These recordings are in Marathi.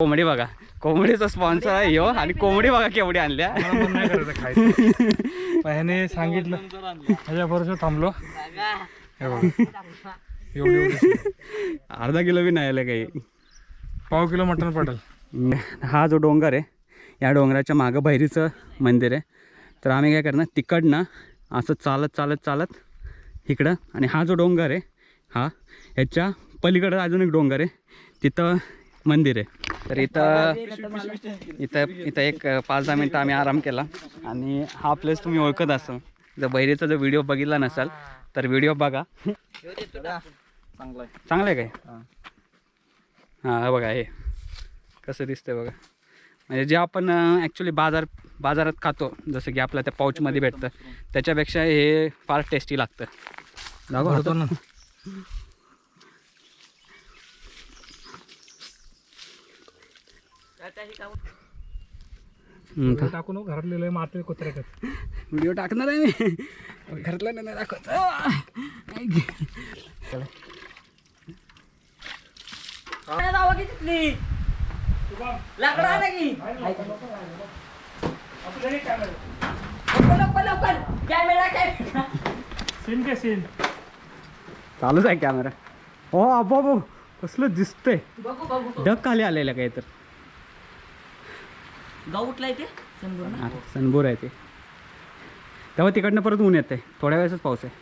कोंबडी बघा. कोंबडीचा स्पॉन्सर आहे ह्यो आणि कोंबडी बघा केवढी आणल्या. ह्याने सांगितलं. ह्याच्या बरोबर थांबलो. हे अर्धा किलो बी नाही आलं काही. पाव किलो मटण पडेल हा जो डोंगर आहे या डोंगराच्या मागं भैरीचं मंदिर आहे. तर आम्ही काय करणार तिकडनं असं चालत चालत चालत इकडं आणि हा जो डोंगर आहे हा ह्याच्या पलीकडं अजून एक डोंगर आहे. तिथं मंदिर आहे तर इथं इथं इथं एक पाच दहा मिनटं आम्ही आराम केला आणि हा प्लेस तुम्ही ओळखत असाल जर बहिरीचा जर व्हिडिओ बघितला नसाल तर व्हिडिओ बघा चांगलं आहे काय हां बघा हे कसं दिसतंय बघा म्हणजे जे आपण ॲक्च्युली बाजार बाजारात खातो जसं की आपल्या त्या पाऊचमध्ये भेटतं त्याच्यापेक्षा हे फार टेस्टी लागतं दाखव भरतो ना हम्म, था- टाकून घरातले लय मारते कुत्र्यात व्हिडिओ टाकणार आहे मी. घरातला नाही दाखवत. सीन के सीन चालूच आहे कॅमेरा. हो अबो अबो कसलं दिसतंय. बघू खाली आलेलं काय तर गाव उठलाय ते? समजून ना? अरे सनबोर आहे ते. तेव्हा तिकडनं परत ऊन येते थोड्या वेळेसच पाऊस आहे.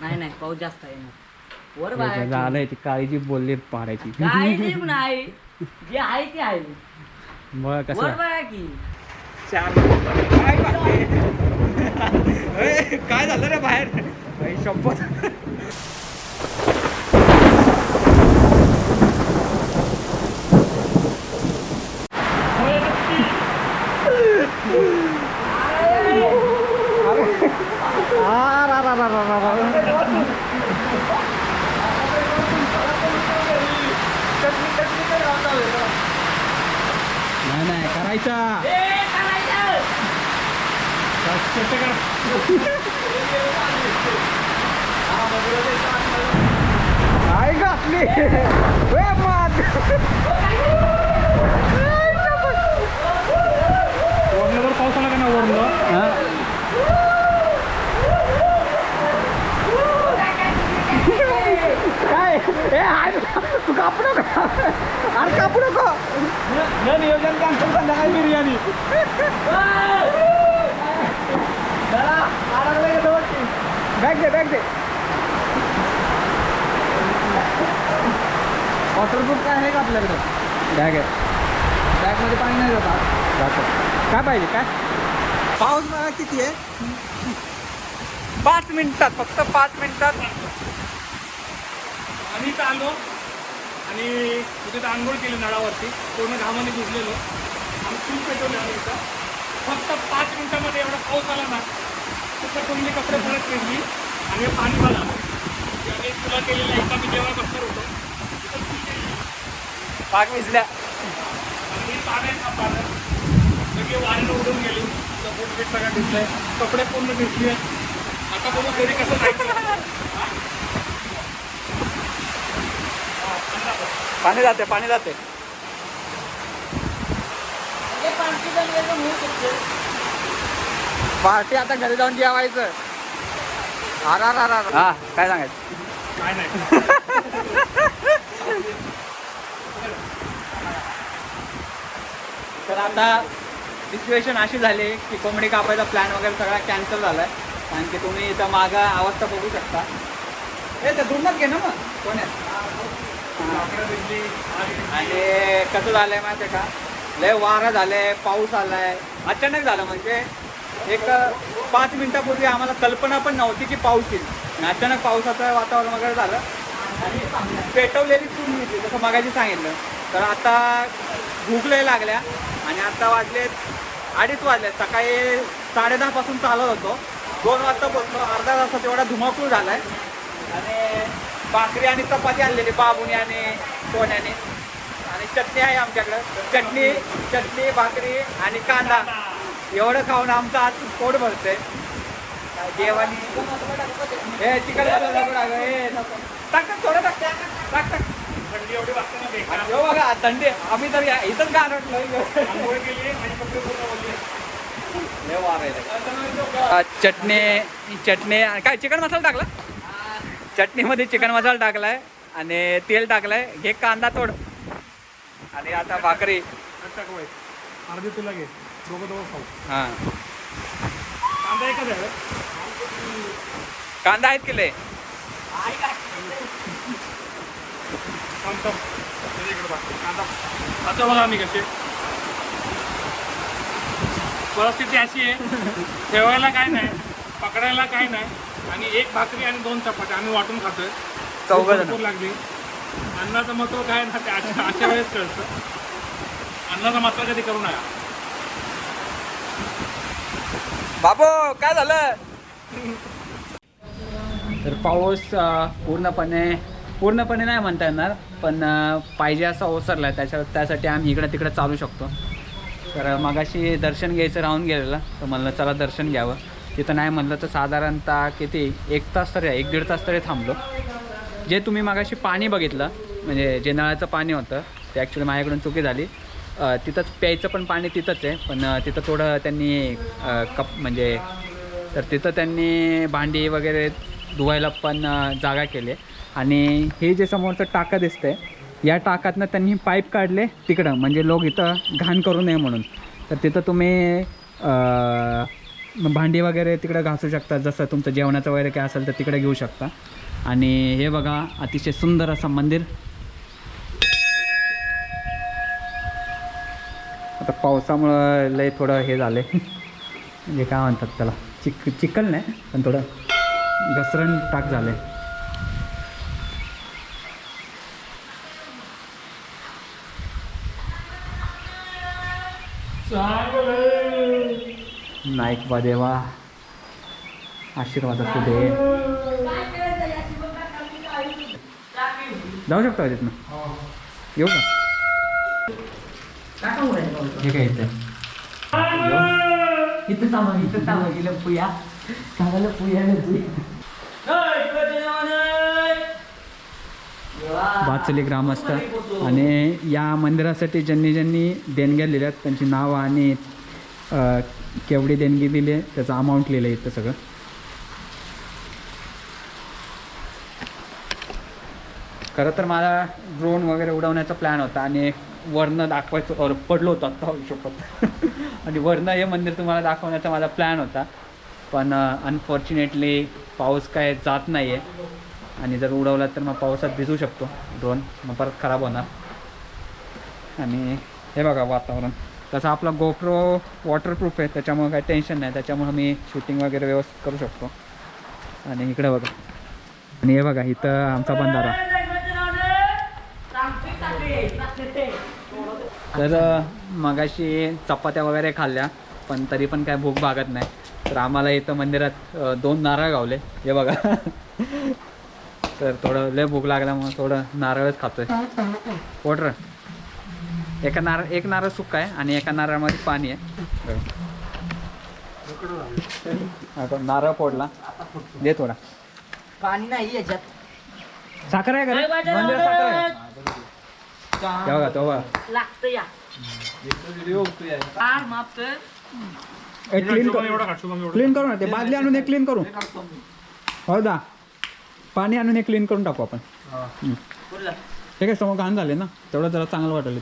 नाही नाही पाऊस जास्त आहे ना. वर हे बाहेर. झालंय ती काळी जी बोलली पाडायची. काय ते नाही जे आहे ते आहे मग वर कसं बघा की काय झालं रे बाहेर? शपथ नाही नाही करायचा. काय घातली वरनं जर पाऊस आला का ना वरनं काय ए हाय तू कापू नको. अरे कापू नको. न नियोजन कॅन्सल संध्याकाळी बिर्याणी. बॅग दे बॅग दे. वॉटरप्रूफ काय आहे का आपल्याकडे? बॅग आहे. बॅगमध्ये पाणी नाही जात. काय पाहिजे काय? पाऊस बघा किती आहे. पाच मिनिटात फक्त पाच मिनिटात. इथं आलो आणि तिथे आंघोळ केली नळावरती. पूर्ण घामाने भिजलेलो. आम्ही खूप पेटवले आम्ही इथं. फक्त पाच मिनिटामध्ये एवढा पाऊस आला ना तर तुम्ही कपडे परत केली आणि पाणी आणि तुला केलेलं एकदा मी जेव्हा बसणार होतो तिथं. पाक भिजल्या. आणि पाण्यात पाण्यात सगळे वाऱ्यानं उडून गेली. बूट बीट सगळं भिजलंय. कपडे पूर्ण भिजले. आता बघू घरी कसं जायचं. पाणी जाते पाणी जाते. हे शकतं. पार्टी आता घरी जाऊन जेवायचं. आर आर आर आर. हा काय सांगायचं? काय नाही. तर आता सिच्युएशन अशी झाली की कोंबडी कापायचा प्लॅन वगैरे सगळा कॅन्सल झालाय. कारण की तुम्ही इथं मागं अवस्था बघू शकता. ए ते दुर्मत घे ना मग? कोण्यात आणि कसं झालंय माहिती आहे का? लय वारा झालाय पाऊस आलाय. अचानक झालं म्हणजे एक पाच मिनिटापूर्वी आम्हाला कल्पना पण नव्हती की पाऊस येईल. अचानक पावसाचं वातावरण वगैरे झालं. आणि पेटवलेली चूल होती जसं मगाशी सांगितलं. तर आता भूक लागल्या आणि आता वाजले अडीच वाजले सकाळी साडेदहापासून चालत होतो. दोन वाजता बसलो अर्धा तासात एवढा धुमाकूळ झाला आहे आणि भाकरी आणि चपाती आणलेली बाबुनी आणि सोन्याने. आणि चटणी आहे आमच्याकडं. चटणी चटणी भाकरी आणि कांदा. एवढं खाऊन आमचं आज पोट भरतंय. जेवण हे चिकन टाक टाक, थोडं टाक टाक टाक थंडी एवढी हो बघा थंडी. आम्ही तर या- इथंच अ, चटणी चटणी. काय चिकन मसाला टाकला? चटणीमध्ये चिकन मसाला टाकलाय आणि तेल टाकलाय. घे कांदा तोड. आणि आता भाकरी. अर्धी तुला घे. दोघं दोघं खाऊ. हा. कांदा एकच आहे. कांदा आहेत किले आता बघा आम्ही कसे. परिस्थिती अशी आहे. ठेवायला काय नाही. पकडायला काय नाही. आणि एक भाकरी आणि दोन चपात्या. आम्ही वाटून खातोय. चौघं जण. भरपूर लागली. अन्नाचं महत्त्व काय ना ते अशा अशा वेळेस कळतं. अन्नाचा मात्र कधी करू नका. बाबू काय झालं? तर पाऊस अ, पूर्णपणे पूर्णपणे नाही म्हणता येणार पण अ, पाहिजे असा ओसरला आहे. त्याच्या त्यासाठी आम्ही इकडं तिकडं चालू शकतो. तर मगाशी दर्शन घ्यायचं राहून गेलेलं. तर म्हणलं चला दर्शन घ्यावं. तिथं नाही म्हणलं तर साधारणतः किती एक तास तरी एक दीड तास तरी थांबलो. जे तुम्ही मागाशी पाणी बघितलं म्हणजे जे नळाचं पाणी होतं ते ॲक्च्युली माझ्याकडून चुकी झाली. तिथंच प्यायचं पण पाणी तिथंच आहे पण तिथं थोडं त्यांनी कप म्हणजे तर तिथं त्यांनी भांडी वगैरे धुवायला पण जागा केली. आणि हे जे समोरचं टाका दिसतंय या टाकातनं त्यांनी पाईप काढले तिकडं म्हणजे लोक इथं घाण करू नये म्हणून. तर तिथं तुम्ही भांडी वगैरे तिकडं घासू शकता. जसं तुमचं जेवणाचं वगैरे काय असेल तर तिकडे घेऊ शकता. आणि हे बघा अतिशय सुंदर असं मंदिर. आता पावसामुळं लय थोडं हे झालंय. म्हणजे काय म्हणतात त्याला? चिक चिखल नाही पण थोडं घसरण टाक झालंय. नाईक बा देवा आशीर्वाद असू दे. जाऊ शकतो तिथनं? येऊ का? हे काय इथे. इथं थांबा इथं गेलं पुया सांगायला पुया बाचली ग्रामस्थ. आणि या मंदिरासाठी ज्यांनी ज्यांनी देणग्या दिल्या त्यांची नावं आणि केवढी देणगी दिली आहे त्याचं अमाऊंट लिहिलं आहे इथं सगळं. खरं तर मला ड्रोन वगैरे उडवण्याचा प्लॅन होता आणि वरनं दाखवायचं और पडलो होतो आत्ता शकत आणि वरनं हे मंदिर तुम्हाला दाखवण्याचा माझा प्लॅन होता. पण अनफॉर्च्युनेटली पाऊस काय जात नाही आहे आणि जर उडवला तर मग पावसात भिजू शकतो ड्रोन मग परत खराब होणार. आणि हे बघा वातावरण. तसं आपला गोप्रो वॉटरप्रूफ आहे त्याच्यामुळं काही टेन्शन नाही. त्याच्यामुळं आम्ही शूटिंग वगैरे व्यवस्थित करू शकतो. आणि इकडे बघा. आणि हे बघा इथं आमचा बंधारा. तर मगाशी चपात्या वगैरे खाल्ल्या पण तरी पण काय भूक भागत नाही. तर आम्हाला इथं मंदिरात दोन नारळ गावले. हे बघा. तर थोडं लय भूक लागल्यामुळे थोडं नारळच खातोय. पोटर एका नारळ एक नारळ सुक्का आहे आणि एका नारळामध्ये पाणी आहे. आता नारळ फोडला. दे थोडा. पाणी नाही याच्यात. साखर आहे का रे? मंदिरात साखर आहे? हे बघा तो बघा लागतं या. फार माफ कर. एक क्लीन करू ना ते बादली आणून एक क्लीन करू हो दा. पाणी आणून एक क्लीन करून टाकू आपण. हम्म. बोलला हे काय समोर घाण झाले ना. तेवढं जरा चांगलं वाटेल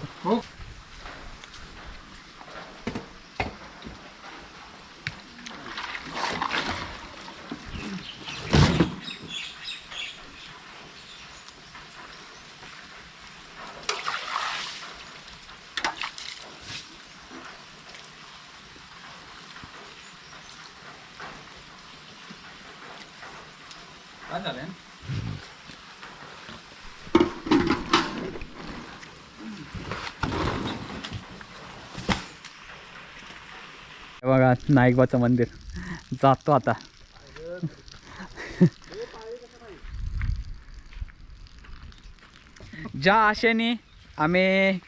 बघा नाईकबाचं मंदिर. जातो आता. ज्या आशेने आम्ही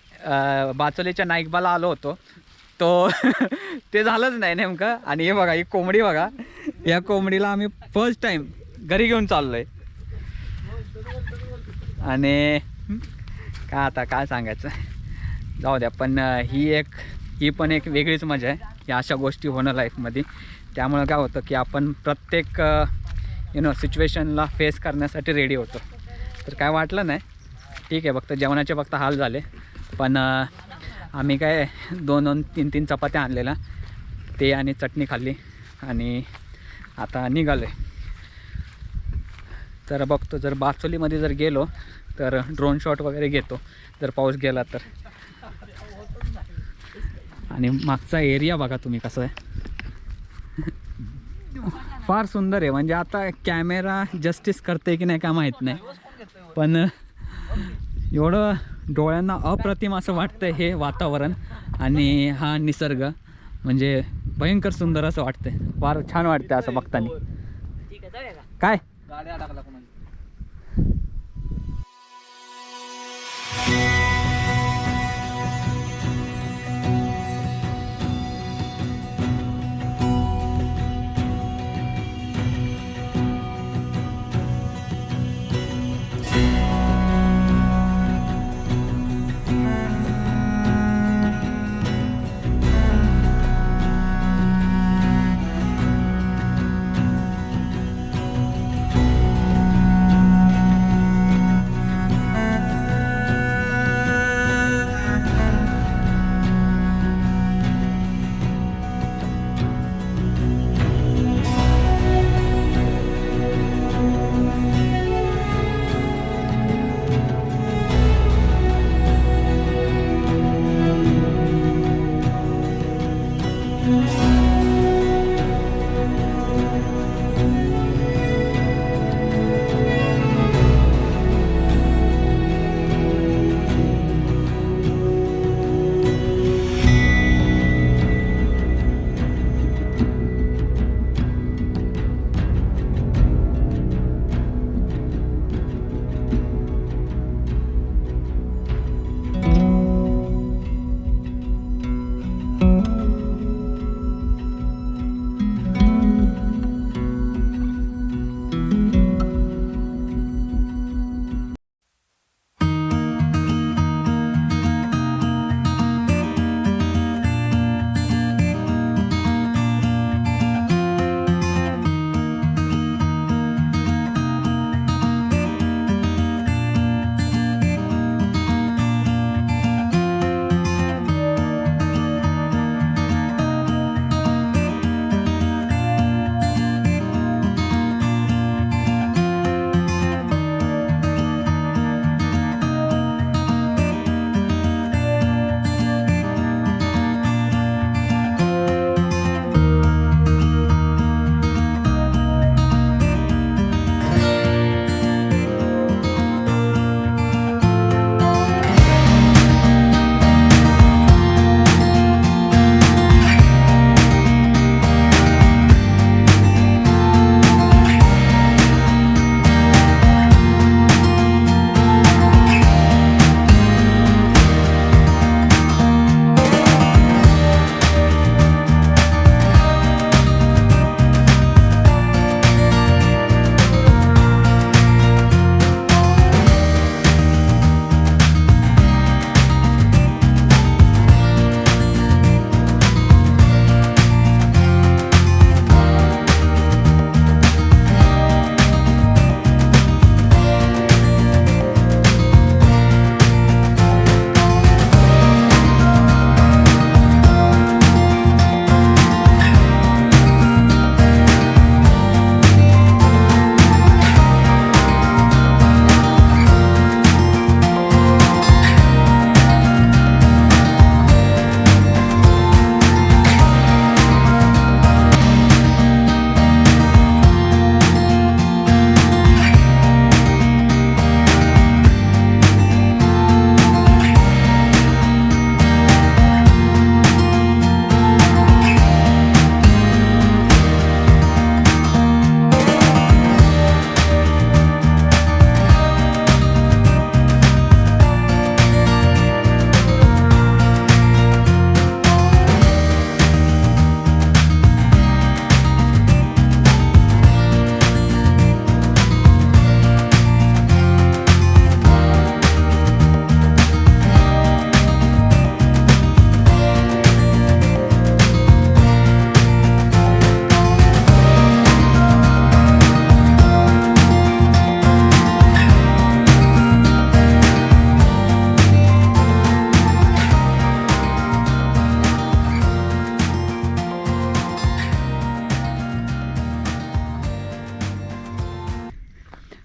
बाचोलीच्या नाईकबाला आलो होतो तो ते झालंच नाही नेमकं. आणि हे बघा ही कोंबडी बघा. या कोंबडीला आम्ही फर्स्ट टाइम घरी घेऊन चाललो आहे आणि काय आता काय सांगायचं? जाऊ द्या पण ही एक ही पण एक वेगळीच मजा आहे. या अशा गोष्टी होणं लाईफमध्ये त्यामुळं काय होतं की आपण प्रत्येक यु नो सिच्युएशनला फेस करण्यासाठी रेडी होतो. तर काय वाटलं नाही? ठीक आहे फक्त जेवणाचे फक्त हाल झाले. पण आम्ही काय दोन दोन तीन तीन चपात्या आणलेल्या. ते आणि चटणी खाल्ली. आणि आता निघालो आहे तर बघतो जर बाचोलीमध्ये जर गेलो तर ड्रोन शॉट वगैरे घेतो. जर पाऊस गेला तर. आणि मागचा एरिया बघा तुम्ही कसं आहे. फार सुंदर आहे. म्हणजे आता कॅमेरा जस्टिस करते की नाही का माहीत नाही. पण एवढं डोळ्यांना अप्रतिम असं वाटतं हे वातावरण आणि हा निसर्ग. म्हणजे भयंकर सुंदर असं वाटतंय. फार छान वाटतं असं बघताना. काय?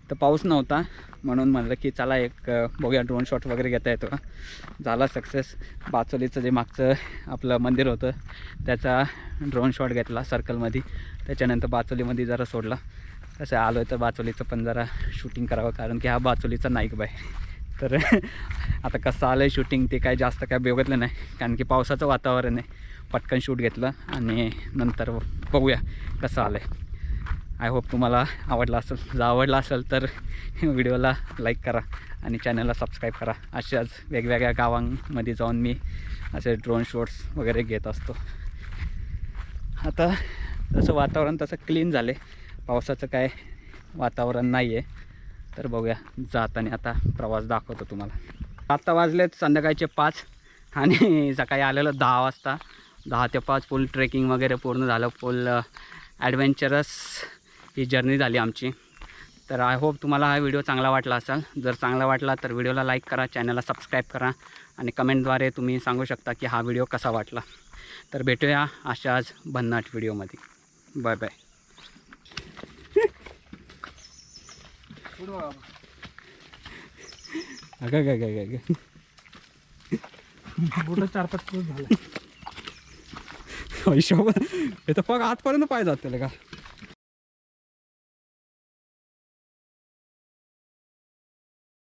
तर पाऊस नव्हता म्हणून म्हणलं की चला एक बघूया ड्रोन शॉट वगैरे घेता येतो. झाला सक्सेस बाचोलीचं जे मागचं आपलं मंदिर होतं त्याचा ड्रोन शॉट घेतला सर्कलमध्ये त्याच्यानंतर बाचोलीमध्ये जरा सोडला. तसं आलो आहे तर बाचोलीचं पण जरा शूटिंग करावं कारण की हा बाचोलीचा नाईक बाय तर आता कसं आलं आहे शूटिंग ते काय जास्त काय बघितलं नाही कारण की पावसाचं वातावरण आहे. पटकन शूट घेतलं आणि नंतर बघूया कसं आलं आहे आय होप तुम्हाला आवडला असेल. जर आवडला असेल तर व्हिडिओला लाईक करा आणि चॅनलला सबस्क्राईब करा. अशाच वेगवेगळ्या गावांमध्ये जाऊन मी असे ड्रोन शॉट्स वगैरे घेत असतो. आता जसं वातावरण तसं क्लीन झाले. पावसाचं काय वातावरण नाही आहे तर बघूया जाताना आता प्रवास दाखवतो तुम्हाला. आत्ता वाजलेत संध्याकाळचे पाच आणि सकाळी आलेलं दहा वाजता. दहा ते पाच फुल ट्रेकिंग वगैरे पूर्ण झालं. फुल ॲडव्हेंचरस ही जर्नी झाली आमची. तर आय होप तुम्हाला हा व्हिडिओ चांगला वाटला असेल. जर चांगला वाटला तर व्हिडिओला लाईक करा चॅनलला सबस्क्राईब करा आणि कमेंटद्वारे तुम्ही सांगू शकता की हा व्हिडिओ कसा वाटला. तर भेटूया अशाच भन्नाट व्हिडिओमध्ये बाय बाय अगं चार पाच दिवस झाले. हिशोब हे तर पग आतपर्यंत पाय जाते का?